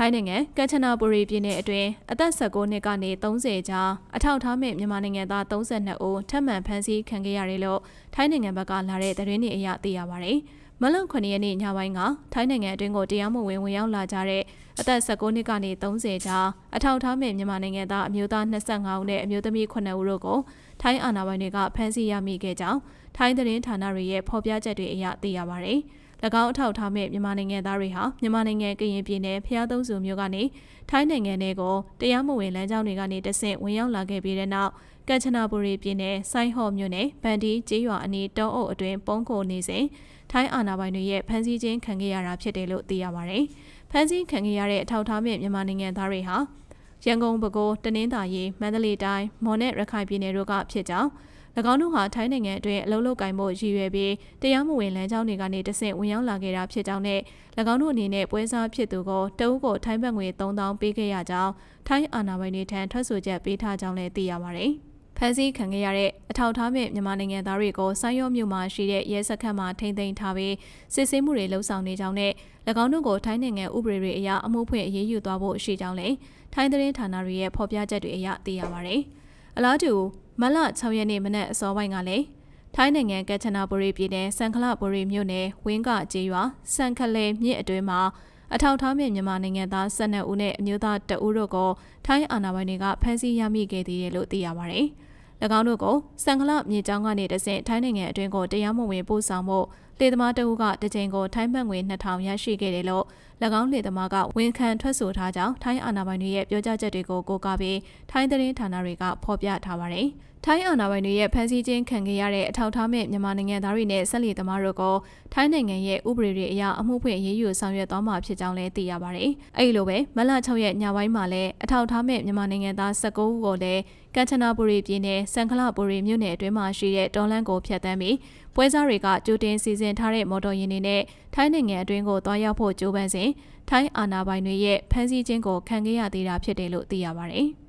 ထိုင်းနိုင်ငံကမ်ချနာဘူရီပြည်နယ်အတွင်းအသက်16နှစ်ကနေ30ကြားအထောက်အထားမဲ့မြန်မာနိုင်ငံသား32ဦးထပ်မံဖမ်းဆီးခံခဲ့ရတယ်လို့ထိုင်းနိုင်ငံဘက်ကလာတဲ့သတင်းတွေအရသိရပါတယ်။မလွန်9ရက်နေ့ညပိုင်းကထိုင်းနိုင်ငံအတွင်းကိုတရားမဝင်ဝင်ရောက်လာကြတဲ့အသက်16နှစ်ကနေ30ကြားအထောက်အထားမဲ့မြန်မာနိုင်ငံသားအမျိုးသား25ဦးနဲ့အမျိုးသမီး9ဦးတို့ကိုထိုင်းအာဏာပိုင်တွေကဖမ်းဆီးရမိခဲ့ကြောင်းထိုင်းသတင်းဌာနတွေရဲ့ဖော်ပြချက်တွေအရသိရပါတယ်။၎ င်းအထောက်ထားမဲ့မြန်မာနိုင်ငံသားတွေဟာမြန်မာနိုင်ငံကရင်ပြည်နယ်ဖျားသုံးစုမြို့ကနေထိုင်းနိုင်ငံထဲကိုတရားမဝင်လမ်းကြောင်းတွေကနေတဆင့်ဝင်ရောက်လာခဲ့ပြီးတဲ့နောက်ကမ်ချနာဘူရီပြည်နယ်ဆိုင်းဟော့မြို့နယ်ဗန်ဒီကျေးရွာအနီးတုံးအုပ်အတွင်းပုံကိုနေစဉ်ထိုင်းအာဏာပိုင်တွေရဲ့ဖမ်းဆီးခြင်းခံခဲ့ရတာဖြစ်တယ်လို့သိရပါတယ်။ဖမ်းဆီးခံခဲ့ရတဲ့အထောက်ထားမဲ့မြန်မာနိုင်ငံသားတွေဟာ ရန်ကုန်ပဲခူးတနင်္သာရီမန္တလေးတိုင်းမော်နဲ့ရခိုင်ပြည်နယ်တို့ကဖြစ်ကြောင်း၎င်းတို့ဟာထိုင်းနိုင်ငံအတွင်းအလုံးလုံးကင်မှုရည်ရွယ်ပြီးတရားမဝင်လမ်းကြောင်းတွေကနေတဆင့်ဝင်ရောက်လာခဲ့တာဖြစ်ကြောင်းနဲ့၎င်းတို့အနေနဲ့ပွဲစားဖြစ်သူကိုတအုပ်ကိုထိုင်းဘတ်ငွေ3000ပေးခဲ့ရကြောင်းထိုင်းအာဏာပိုင်တွေထံထွက်ဆိုချက်ပေးထားကြောင်းလည်းသိရပါတယ်။ ဖမ်းဆီးခံခဲ့ရတဲ့အထောက်ထားမဲ့မြန်မာနိုင်ငံသားတွေကိုဆိုင်းရော့မြို့မှာရှိတဲ့ရဲစခန်းမှာထိန်းသိမ်းထားပြီးစစ်ဆေးမှုတွေလှုပ်ဆောင်နေကြောင်းနဲ့၎င်းတို့ကိုထိုင်းနိုင်ငံဥပဒေတွေအရအမှုဖွင့်အရေးယူသွားဖို့ရှိကြောင်းလည်းထိုင်းသတင်းဌာနတွေရဲ့ဖော်ပြချက်တွေအရသိရပါတယ်။အလားတူမလ6ရက်နေ့မနက်အစောပိုင်းကလည်းထိုင်းနိုင်ငံကက်ချနာဘူရီပြည်နယ်စံခလဘူရီမြို့နယ်ဝင်းကကျေးရွာစံခလဲမြစ်အတွင်းမှာအထောက်ထားမဲ့မြန်မာနိုင်ငံသား12ဦးနဲ့အမျိုးသား2ဦးတို့ကိုထိုင်းအာဏာပိုင်တွေကဖမ်းဆီးရမိခဲ့သေးတယ်လို့သိရပါတယ်။၎ င်းတို့ကိုစံခလမြေကျောင်းကနေတဆင့်ထိုင်းနိုင်ငံအတွင်းကိုတရားမဝင်ပို့ဆောင်မှု လေသမားတအုပ်ကတကြိမ်ကိုထိုင်းဘတ်ငွေ2000ရရှိခဲ့တယ်လို့၎င်းလေသမားကဝန်ခံထွက်ဆိုထားကြောင်းထိုင်းအာဏာပိုင်တွေရဲ့ပြောကြားချက်တွေကိုကိုးကားပြီးထိုင်းသတင်းဌာနတွေကဖော်ပြထားပါတယ်။ထိုင်းအာဏာပိုင်တွေရဲ့ဖမ်းဆီးခြင်းခံခဲ့ရတဲ့အထောက်အထားမဲ့မြန်မာနိုင်ငံသားတွေနဲ့ဆက်လီသမားတို့ကိုထိုင်းနိုင်ငံရဲ့ဥပဒေတွေအရအမှုဖွင့်အရေးယူဆောင်ရွက်သွားမှာဖြစ်ကြောင်းလည်းသိရပါတယ်။အဲဒီလိုပဲမလ6ရက်ညပိုင်းမှာလည်းအထောက်အထားမဲ့မြန်မာနိုင်ငံသား19ဦးကိုလည်းကမ်ချနာဘူရီပြည်နယ်စံခလဘူရီမြို့နယ်အတွင်းမှာရှိတဲ့တော်လန်ကိုဖျက်ဆီးပြီးပွဲစားတွေကကြိုတင်စီစဉ်ထားတဲ့မော်တော်ယာဉ်တွေနဲ့ထိုင်းနိုင်ငံအတွင်းကိုသွားရောက်ဖို့ကြိုးပမ်းစဉ်ထိုင်းအာဏာပိုင်တွေရဲ့ဖမ်းဆီးခြင်းကိုခံခဲ့ရသေးတာဖြစ်တယ်လို့သိရပါတယ်။